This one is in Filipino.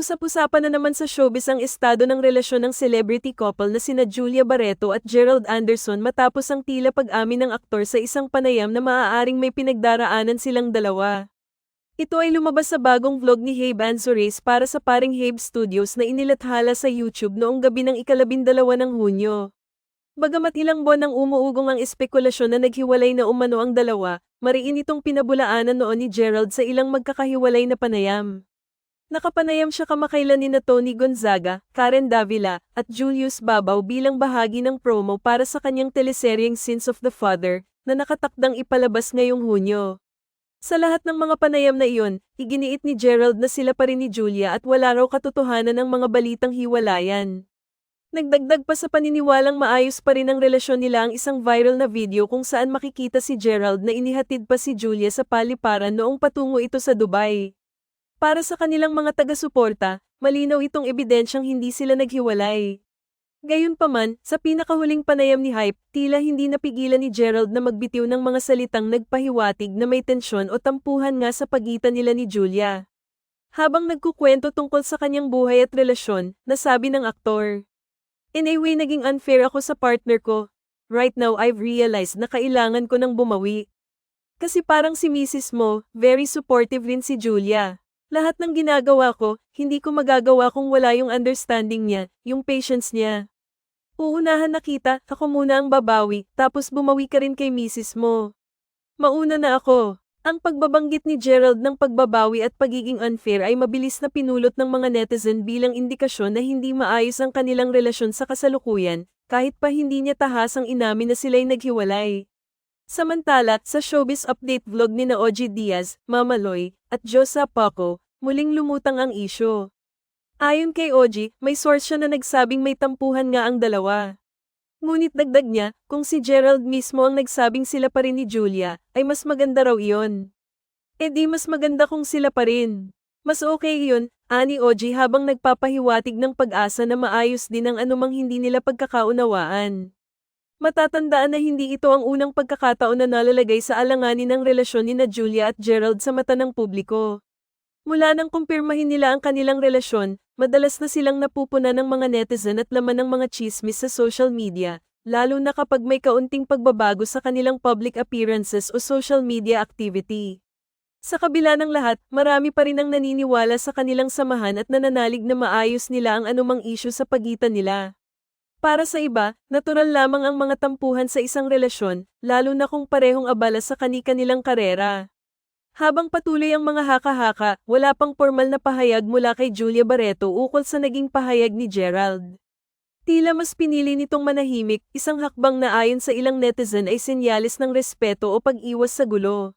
Usap-usapan na naman sa showbiz ang estado ng relasyon ng celebrity couple na sina Julia Barreto at Gerald Anderson matapos ang tila pag-amin ng aktor sa isang panayam na maaaring may pinagdaraanan silang dalawa. Ito ay lumabas sa bagong vlog ni Habe Ansores para sa paring Habe Studios na inilathala sa YouTube noong gabi ng ikalabindalawa ng Hunyo. Bagamat ilang buwan nang umuugong ang espekulasyon na naghiwalay na umano ang dalawa, mariin itong pinabulaanan noon ni Gerald sa ilang magkakahiwalay na panayam. Nakapanayam siya kamakailan ni Tony Gonzaga, Karen Davila, at Julius Babaw bilang bahagi ng promo para sa kanyang teleseryeng Sins of the Father, na nakatakdang ipalabas ngayong Hunyo. Sa lahat ng mga panayam na iyon, iginiit ni Gerald na sila pa rin ni Julia at wala raw katotohanan ng mga balitang hiwalayan. Nagdagdag pa sa paniniwalang maayos pa rin ang relasyon nila ang isang viral na video kung saan makikita si Gerald na inihatid pa si Julia sa paliparan noong patungo ito sa Dubai. Para sa kanilang mga taga-suporta, malinaw itong ebidensyang hindi sila naghiwalay. Gayunpaman, sa pinakahuling panayam ni Hype, tila hindi napigilan ni Gerald na magbitiw ng mga salitang nagpahiwatig na may tensyon o tampuhan nga sa pagitan nila ni Julia. Habang nagkukwento tungkol sa kanyang buhay at relasyon, nasabi ng aktor. In a way naging unfair ako sa partner ko. Right now I've realized na kailangan ko ng bumawi. Kasi parang si Mrs. mo, very supportive rin si Julia. Lahat ng ginagawa ko, hindi ko magagawa kung wala yung understanding niya, yung patience niya. Uunahan na kita, ako muna ang babawi, tapos bumawi ka rin kay misis mo. Mauna na ako. Ang pagbabanggit ni Gerald ng pagbabawi at pagiging unfair ay mabilis na pinulot ng mga netizen bilang indikasyon na hindi maayos ang kanilang relasyon sa kasalukuyan, kahit pa hindi niya tahasang inamin na sila'y naghiwalay. Samantala, sa showbiz update vlog ni na Diaz, Mama Loy, at Josa Paco, muling lumutang ang isyo. Ayon kay Oji, may source siya na nagsabing may tampuhan nga ang dalawa. Ngunit dagdag niya, kung si Gerald mismo ang nagsabing sila pa rin ni Julia, ay mas maganda raw iyon. E di mas maganda kung sila pa rin. Mas okay iyon, ani Oji habang nagpapahiwatig ng pag-asa na maayos din ang anumang hindi nila pagkakaunawaan. Matatandaan na hindi ito ang unang pagkakataon na nalalagay sa alanganin ng relasyon ni na Julia at Gerald sa mata ng publiko. Mula nang kumpirmahin nila ang kanilang relasyon, madalas na silang napupuna ng mga netizen at laman ng mga chismis sa social media, lalo na kapag may kaunting pagbabago sa kanilang public appearances o social media activity. Sa kabila ng lahat, marami pa rin ang naniniwala sa kanilang samahan at nananalig na maayos nila ang anumang isyu sa pagitan nila. Para sa iba, natural lamang ang mga tampuhan sa isang relasyon, lalo na kung parehong abala sa kani-kanilang karera. Habang patuloy ang mga haka-haka, wala pang formal na pahayag mula kay Julia Barreto ukol sa naging pahayag ni Gerald. Tila mas pinili nitong manahimik, isang hakbang na ayon sa ilang netizen ay senyalis ng respeto o pag-iwas sa gulo.